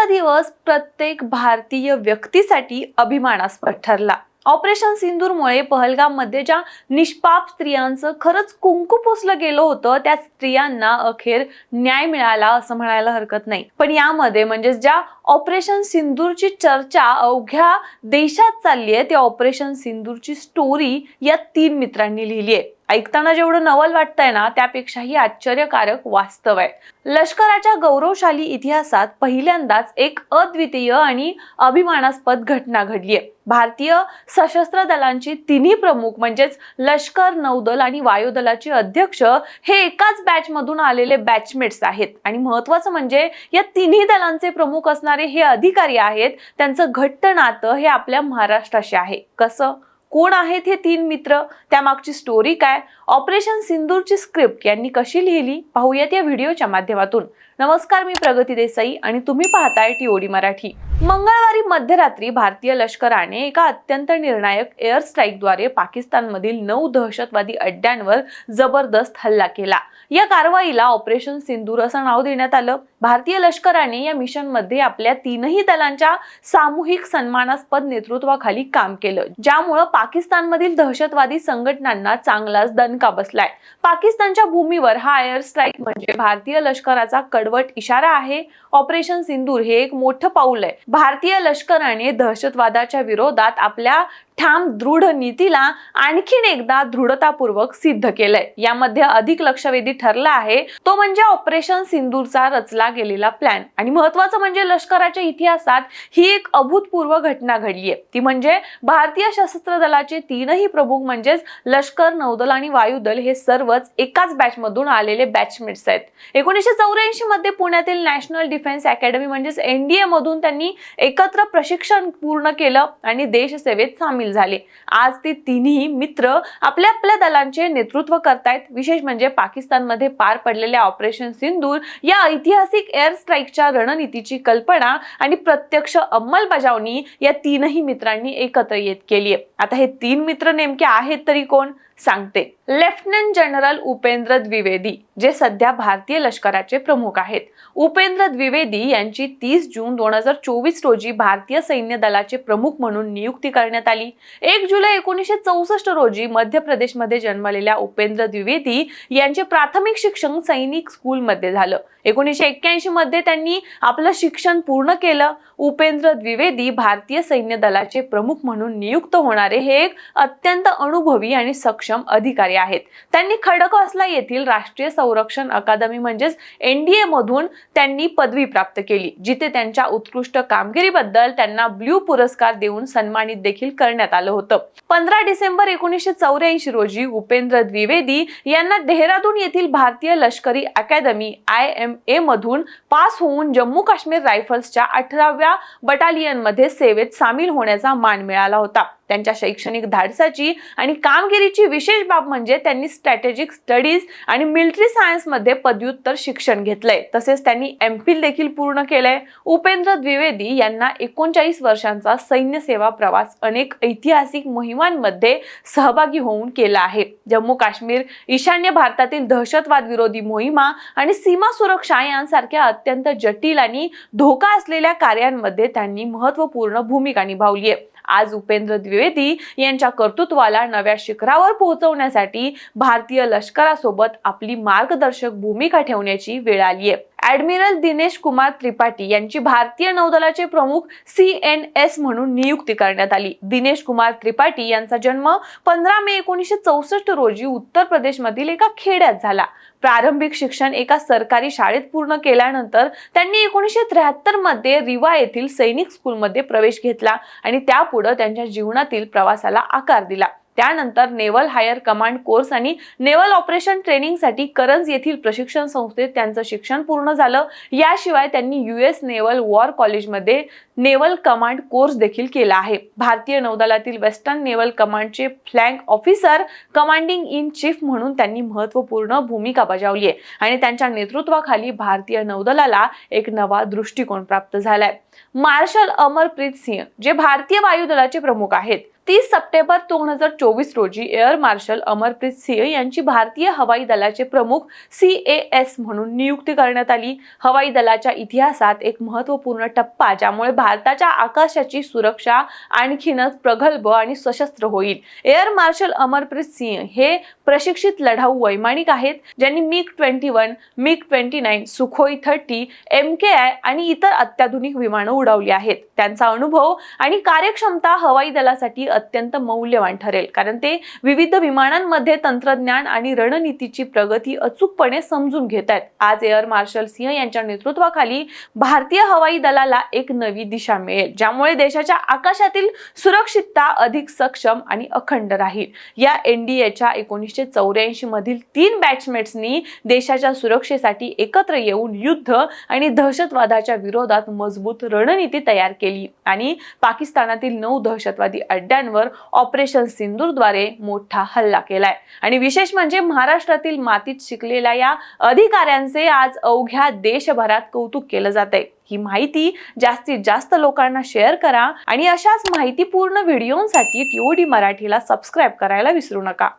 आजचा दिवस प्रत्येक भारतीय व्यक्तीसाठी अभिमानास्पद ठरला. ऑपरेशन सिंदूरमुळे पहलगाममध्ये ज्या निष्पाप स्त्रियांचं खरंच कुंकू पुसलं गेलं होतं त्या स्त्रियांना अखेर न्याय मिळाला असं म्हणायला हरकत नाही. पण यामध्ये म्हणजे ज्या ऑपरेशन सिंदूरची चर्चा अवघ्या देशात चालली आहे त्या ऑपरेशन सिंदूरची स्टोरी या तीन मित्रांनी लिहिली आहे. ऐकताना जेवढं नवल वाटतंय ना त्यापेक्षाही आश्चर्यकारक वास्तव आहे. लष्कराच्या गौरवशाली इतिहासात पहिल्यांदाच एक अद्वितीय आणि अभिमानास्पद घटना घडली आहे. भारतीय सशस्त्र दलांची तिन्ही प्रमुख म्हणजेच लष्कर नौदल आणि वायुदलाचे अध्यक्ष हे एकाच बॅच मधून आलेले बॅचमेट्स आहेत. आणि महत्वाचं म्हणजे या तिन्ही दलांचे प्रमुख असणारे हे अधिकारी आहेत त्यांचं घट्ट नातं हे आपल्या महाराष्ट्राशी आहे. कसं? कोण आहेत हे तीन मित्र? त्यामागची स्टोरी काय? ऑपरेशन सिंदूरची स्क्रिप्ट यांनी कशी लिहिली? पाहूयात या व्हिडिओच्या माध्यमातून. नमस्कार मी प्रगती देसाई आणि तुम्ही पाहताय टीओडी मराठी. मंगळवारी मध्यरात्री भारतीय लष्कराने एका अत्यंत निर्णायक एअर स्ट्राईकद्वारे पाकिस्तानमधील नऊ दहशतवादी अड्ड्यांवर जबरदस्त हल्ला केला. या कारवाईला ऑपरेशन सिंदूर असं नाव देण्यात आलं. भारतीय लष्कराने या मिशनमध्ये आपल्या तीनही दलांच्या सामूहिक सन्मानास्पद नेतृत्वाखाली काम केलं ज्यामुळं पाकिस्तानमधील दहशतवादी संघटनांना चांगलाच दणका बसलाय. पाकिस्तानच्या भूमीवर हा एअर स्ट्राईक म्हणजे भारतीय लष्कराचा कडवट इशारा आहे. ऑपरेशन सिंदूर हे एक मोठं पाऊल आहे. भारतीय लष्कराने दहशतवादाच्या विरोधात आपल्या ठाम दृढ नीतीला आणखीन एकदा दृढतापूर्वक सिद्ध केलंय. यामध्ये अधिक लक्षवेधी ठरला आहे तो म्हणजे ऑपरेशन सिंदूरचा रचला गेलेला प्लॅन आणि महत्वाचं म्हणजे लष्कराच्या इतिहासात ही एक अभूतपूर्व घटना घडली आहे ती म्हणजे भारतीय सशस्त्र दलाचे तीनही प्रमुख म्हणजेच लष्कर नौदल आणि वायुदल हे सर्वच एकाच बॅच मधून आलेले बॅचमेट्स आहेत. एकोणीसशे चौऱ्याऐंशी मध्ये पुण्यातील नॅशनल डिफेन्स अकॅडमी म्हणजेच एनडीए मधून त्यांनी एकत्र प्रशिक्षण पूर्ण केलं आणि देशसेवेत सामील झाले. आज ते तिन्ही मित्र आपल्या आपल्या दलांचे नेतृत्व करतायत. विशेष म्हणजे पाकिस्तानमध्ये पार पडलेल्या ऑपरेशन सिंदूर या ऐतिहासिक एअर स्ट्राईकच्या रणनीतीची कल्पना आणि प्रत्यक्ष अंमलबजावणी या तीनही मित्रांनी एकत्र येत केली आहे आता हे तीन मित्र नेमके आहेत तरी कोण? सांगते. लेफ्टनंट जनरल उपेंद्र द्विवेदी जे सध्या भारतीय लष्कराचे प्रमुख आहेत. उपेंद्र द्विवेदी यांची तीस जून दोन हजार चोवीस रोजी भारतीय सैन्य दलाचे प्रमुख म्हणून नियुक्ती करण्यात आली. एक जुलै एकोणीसशे चौसष्ट रोजी मध्य प्रदेशमध्ये जन्मलेल्या उपेंद्र द्विवेदी यांचे प्राथमिक शिक्षण सैनिक स्कूलमध्ये झालं. एकोणीसशे एक्क्याऐंशी मध्ये त्यांनी आपलं शिक्षण पूर्ण केलं. उपेंद्र द्विवेदी भारतीय सैन्य दलाचे प्रमुख म्हणून नियुक्त होणारे हे एक अत्यंत अनुभवी आणि सक्षम अधिकारी आहेत. त्यांनी खडकवासला येथील राष्ट्रीय संरक्षण अकादमी म्हणजेच एनडीए मधून त्यांनी पदवी प्राप्त केली जिथे त्यांच्या उत्कृष्ट कामगिरीबद्दल त्यांना ब्ल्यू पुरस्कार देऊन सन्मानित देखील करण्यात आलं होतं. पंधरा डिसेंबर एकोणीसशे चौऱ्याऐंशी रोजी उपेंद्र द्विवेदी यांना देहरादून येथील भारतीय लष्करी अकादमी आय एम ए मधून पास होऊन जम्मू काश्मीर रायफल्सच्या अठराव्या बटालियनमध्ये सेवेत सामील होण्याचा मान मिळाला होता. त्यांच्या शैक्षणिक धाडसाची आणि कामगिरीची विशेष बाब म्हणजे त्यांनी स्ट्रॅटेजिक स्टडीज आणि मिलिटरी सायन्समध्ये पदव्युत्तर शिक्षण घेतलंय. तसेच त्यांनी एम फिल देखील पूर्ण केलंय. उपेंद्र द्विवेदी यांना एकोणचाळीस वर्षांचा सैन्य सेवा प्रवास अनेक ऐतिहासिक मोहिमांमध्ये सहभागी होऊन केला आहे. जम्मू काश्मीर ईशान्य भारतातील दहशतवाद विरोधी मोहिमा आणि सीमा सुरक्षा यांसारख्या अत्यंत जटिल आणि धोका असलेल्या कार्यांमध्ये त्यांनी महत्त्वपूर्ण भूमिका निभावली आहे. आज उपेंद्र द्विवेदी यांच्या कर्तृत्वाला नव्या शिखरावर पोहोचवण्यासाठी भारतीय लष्करासोबत आपली मार्गदर्शक भूमिका ठेवण्याची वेळ आली आहे ऍडमिरल दिनेश कुमार त्रिपाठी यांची भारतीय नौदलाचे प्रमुख सी एन एस म्हणून नियुक्ती करण्यात आली. दिनेश कुमार त्रिपाठी यांचा जन्म पंधरा मे एकोणीसशे चौसष्ट रोजी उत्तर प्रदेशमधील एका खेड्यात झाला. प्रारंभिक शिक्षण एका सरकारी शाळेत पूर्ण केल्यानंतर त्यांनी एकोणीसशे त्र्याहत्तरमध्ये रिवा येथील सैनिक स्कूलमध्ये प्रवेश घेतला आणि त्यापुढे त्यांच्या जीवनातील प्रवासाला आकार दिला. त्यानंतर नेव्हल हायर कमांड कोर्स आणि नेव्हल ऑपरेशन ट्रेनिंगसाठी करंज येथील प्रशिक्षण संस्थेत त्यांचं शिक्षण पूर्ण झालं. याशिवाय त्यांनी युएस नेव्हल वॉर कॉलेजमध्ये नेव्हल कमांड कोर्स देखील केला आहे. भारतीय नौदलातील वेस्टर्न नेव्हल कमांडचे flag officer commanding in chief म्हणून त्यांनी महत्त्वपूर्ण भूमिका बजावली आहे. आणि त्यांच्या नेतृत्वाखाली भारतीय नौदलाला एक नवा दृष्टिकोन प्राप्त झालाय. मार्शल अमरप्रीत सिंह जे भारतीय वायुदलाचे प्रमुख आहेत. तीस सप्टेंबर दोन हजार चोवीस रोजी एअर मार्शल अमरप्रीत सिंह यांची भारतीय हवाई दलाचे प्रमुख सी ए एस म्हणून नियुक्ती करण्यात आली. हवाई दलाच्या इतिहासात एक महत्त्वपूर्ण टप्पा ज्यामुळे भारताच्या आकाशाची सुरक्षा आणखीनच प्रगल्भ आणि सशस्त्र होईल. एअर मार्शल अमरप्रीत सिंह हे प्रशिक्षित लढाऊ वैमानिक आहेत ज्यांनी MiG twenty one MiG twenty nine Sukhoi thirty M K I आणि इतर अत्याधुनिक विमान विमानं उडवली आहेत. त्यांचा अनुभव आणि कार्यक्षमता हवाई दलासाठी अत्यंत मौल्यवान ठरेल. कारण ते विविध विमानांमध्ये तंत्रज्ञान आणि रणनीतीची प्रगती अचूकपणे समजून घेत आहेत. आज एअर मार्शल सिंह यांच्या नेतृत्वाखाली भारतीय हवाई दलाला एक नवी दिशा मिळेल ज्यामुळे देशाच्या आकाशातील सुरक्षितता अधिक सक्षम आणि अखंड राहील. या एनडीएच्या एकोणीसशे चौऱ्याऐंशी मधील तीन बॅट्समेट्सनी देशाच्या सुरक्षेसाठी एकत्र येऊन युद्ध आणि दहशतवादाच्या विरोधात मजबूत रणनीती तयार केली आणि पाकिस्तानातील नऊ दहशतवादी अड्ड्यांवर ऑपरेशन सिंदूरद्वारे मोठा हल्ला केलाय. आणि विशेष म्हणजे महाराष्ट्रातील मातीत शिकलेल्या या अधिकाऱ्यांचे आज अवघ्या देशभरात कौतुक केलं जात आहे ही माहिती जास्तीत जास्त लोकांना शेअर करा आणि अशाच माहितीपूर्ण व्हिडिओंसाठी टीओडी मराठीला सबस्क्राईब करायला विसरू नका.